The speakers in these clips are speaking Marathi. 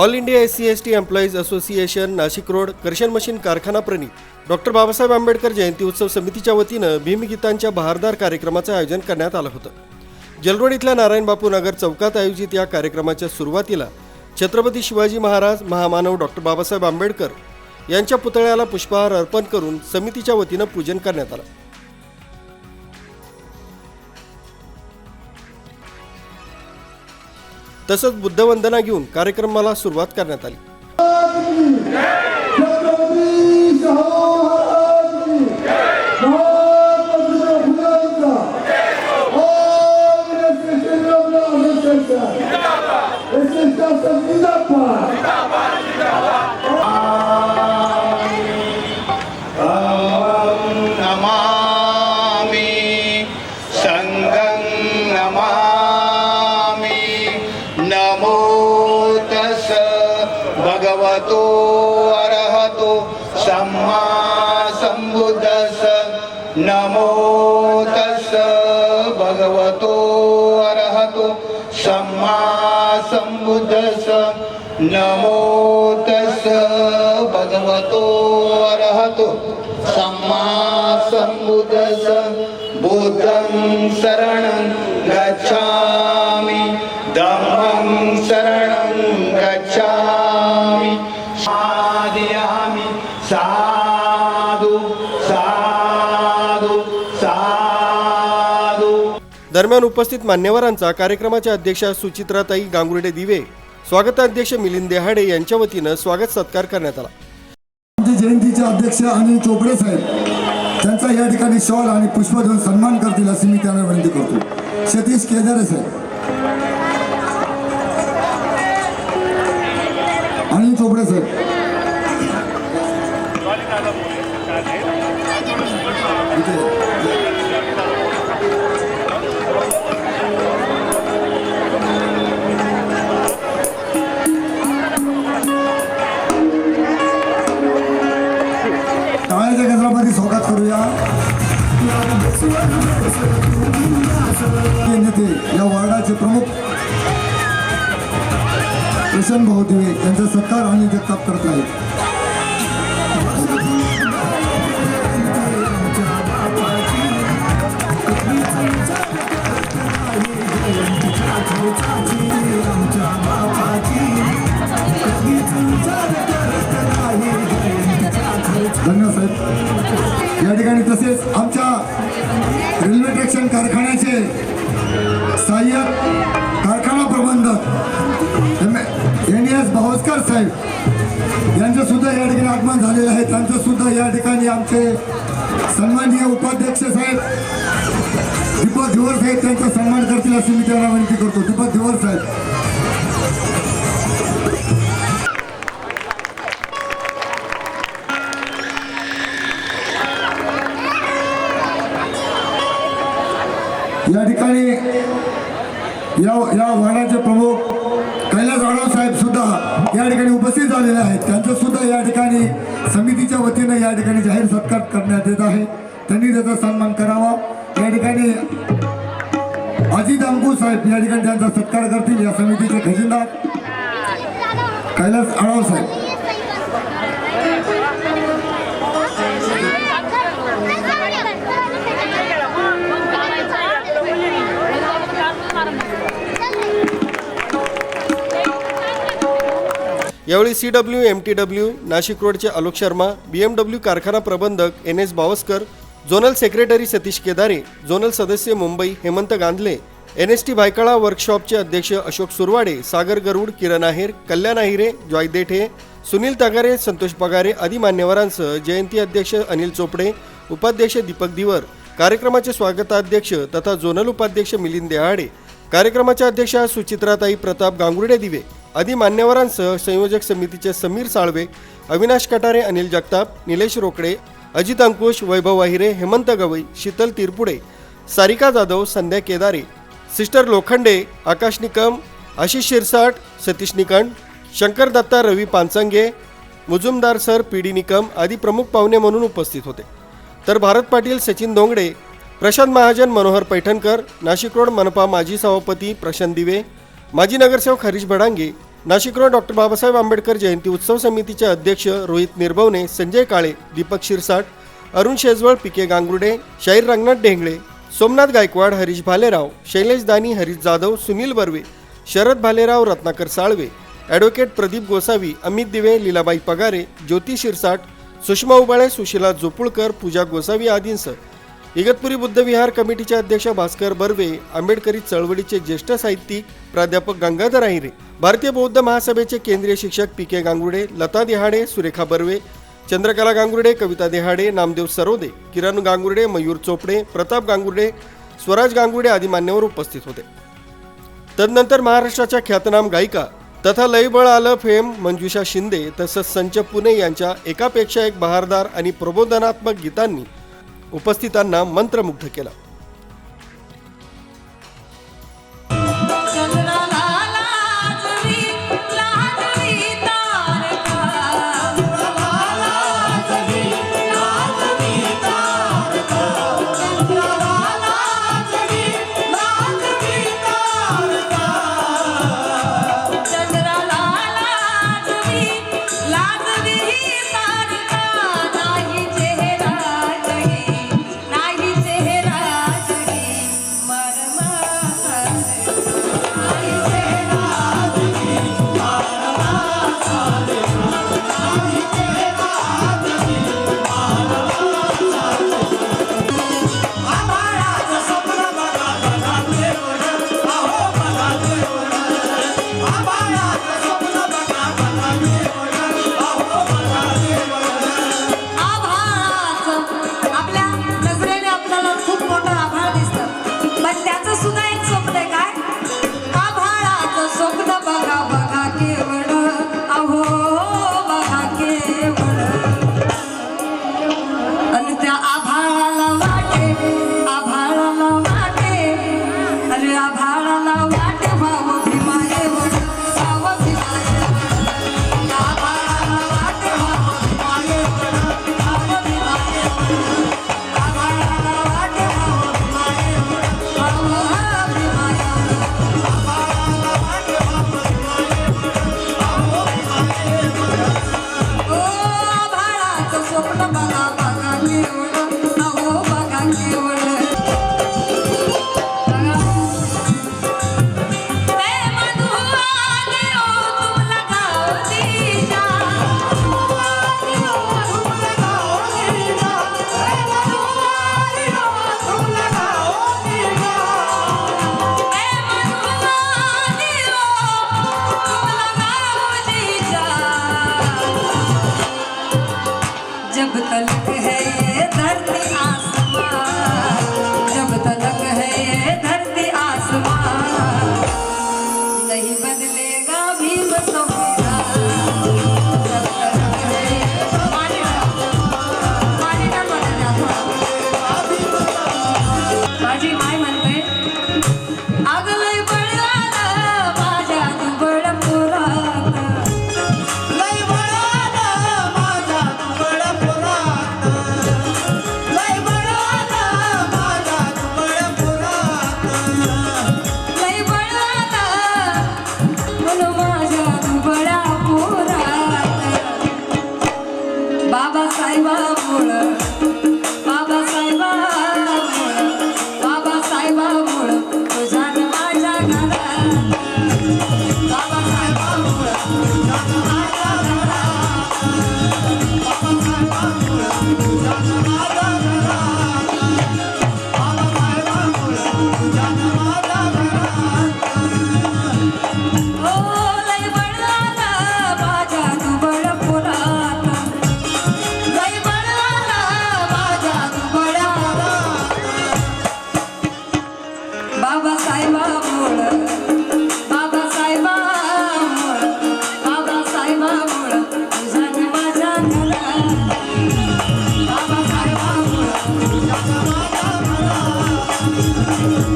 All India S C S T employees association Nashik road कर्शन machine कारखाना प्रणित डॉक्टर बाबासाहेब आंबेडकर जयंती उत्सव समितीच्या वतीनं भीमगीतांच्या बहारदार कार्यक्रमाचं आयोजन करण्यात आलं होतं जलरोड इथल्या नारायण बापू नगर चौकात आयोजित या कार्यक्रमाच्या सुरुवातीला छत्रपती शिवाजी महाराज महामानव डॉक्टर बाबासाहेब आंबेडकर यांच्या पुतळ्याला पुष्पहार अर्पण करून समितीच्या वतीनं पूजन करण्यात आलं तसंच बुद्धवंदना घेऊन कार्यक्रमाला सुरुवात करण्यात आली छत्रपती नमो तस् भगवतो अरहतो सम्मा सम्बुद्धस् नमो तस् भगवतो अरहतो सम्मा बुद्धं शरणं दरम्यान उपस्थित मान्यवरांचा कार्यक्रमाच्या अध्यक्षा सुचित्राताई गांगुर्डे दिवे स्वागताध्यक्ष मिलिंद देहाडे यांच्या वतीनं स्वागत सत्कार करण्यात आला. जयंतीचे अध्यक्ष अनिल चोपडे साहेब त्यांचा या ठिकाणी शॉल आणि पुष्प देऊन सन्मान करतील अशी मी त्यांना विनंती करतो. सतीश केदारे साहेब. अनिल चोपडे साहेब. टाळ्याच्या नेते या वार्डाचे प्रमुख प्रशांत भाऊ दिवे यांचा सत्कार आणि जगताप करत आहेत. धन्यवाद साहेब. या ठिकाणी तसेच आमच्या रेल्वे टेक्शन कारखान्याचे सहाय्यक कारखाना प्रबंधक एन एस भावस्कर साहेब यांचं सुद्धा या ठिकाणी आगमन झालेलं आहे. त्यांचं सुद्धा या ठिकाणी आमचे सन्माननीय उपाध्यक्ष साहेब दीपक धिवर साहेब त्यांचा सन्मान करतील अशी मी त्यांना विनंती करतो. दीपक धिवर साहेब. या ठिकाणी या या वाडाचे प्रमुख कैलास आडव साहेब सुद्धा या ठिकाणी उपस्थित झालेले आहेत. त्यांचं सुद्धा या ठिकाणी समितीच्या वतीनं या ठिकाणी जाहीर सत्कार करण्यात येत आहे. त्यांनी त्याचा सन्मान करावा. या ठिकाणी अजित अंकुश साहेब या ठिकाणी त्यांचा सत्कार करतील या समितीचे खजिनदार. कैलास आडव साहेब. यावेळी C W M T W Nashik रोडचे Alok Sharma B M W कारखाना प्रबंधक N S Bawaskar zonal secretary Satish Kedare zonal सदस्य Mumbai Hemant Gandhale N S T Bhaykhala वर्कशॉपचे अध्यक्ष अशोक सुरवाडे सागर गरुड किरण आहेर कल्याण आहिरे जॉय देठे सुनील तगारे संतोष पगारे आदी मान्यवरांसह जयंती अध्यक्ष अनिल चोपडे उपाध्यक्ष दीपक दिवर कार्यक्रमाचे स्वागताध्यक्ष तथा झोनल उपाध्यक्ष मिलिंद देहाडे कार्यक्रमाच्या अध्यक्षा सुचित्राताई प्रताप गांगुर्डे दिवे आदी मान्यवरांसह संयोजक समितीचे Sameer Salve Avinash Katare Anil Jagtap Nilesh Rokade Ajit Ankush Vaibhav Wahire Hemant Gawai Sheetal Tirpude Sarika Jadhav Sandhya Kedare sister Lokhande Akash Nikam Ashish Shirsat Satish Nikand Shankar Datta Ravi Pansange Mujumdar sir P D Nikam आदी प्रमुख पाहुणे म्हणून उपस्थित होते. तर भारत पाटील सचिन दोंगडे प्रशांत महाजन मनोहर पैठणकर नाशिक रोड मनपा माजी सभापती प्रशांत दिवे माजी नगरसेवक हरीश भडांगे नाशिक रोड डॉक्टर बाबासाहेब आंबेडकर जयंती उत्सव समितीचे अध्यक्ष रोहित निर्भवने संजय काळे दीपक शिरसाट अरुण शेजवळ पी के गांगुर्डे शाहीर रंगनाथ ढेंगळे सोमनाथ गायकवाड हरीश भालेराव शैलेश दानी हरीश जाधव सुनील बर्वे शरद भालेराव रत्नाकर साळवे ॲडव्होकेट प्रदीप गोसावी अमित दिवे लीलाबाई पगारे ज्योती शिरसाट सुषमा उबाळे सुशीला जोपुळकर पूजा गोसावी आदींसह इगतपुरी बुद्धविहार कमिटीचे अध्यक्ष भास्कर बर्वे आंबेडकरी चळवळीचे ज्येष्ठ साहित्यिक प्राध्यापक गंगाधर अहिरे भारतीय बौद्ध महासभेचे केंद्रीय शिक्षक पी के गांगुडे लता देहाडे सुरेखा बर्वे चंद्रकला गांगुर्डे कविता देहाडे नामदेव सरोदे किरण गांगुर्डे मयूर चोपडे प्रताप गांगुर्डे स्वराज गांगुर्डे आदी मान्यवर उपस्थित होते. तदनंतर महाराष्ट्राच्या ख्यातनाम गायिका तथा लयबळ आलं फेम मंजुषा शिंदे तसंच संच पुणे यांच्या एकापेक्षा एक बहारदार आणि प्रबोधनात्मक गीतांनी उपस्थितांना मंत्रमुग्ध केला.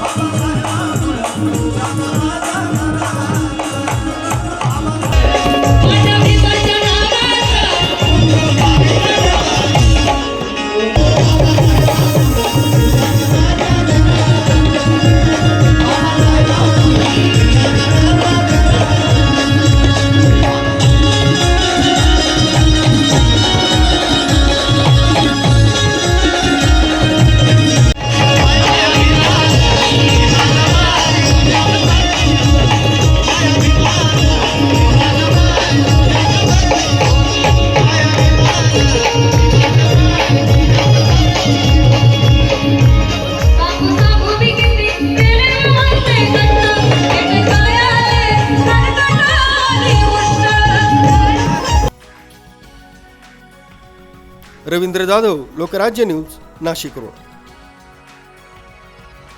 好 रवींद्र जाधव लोकराज्य न्यूज नाशिक रोड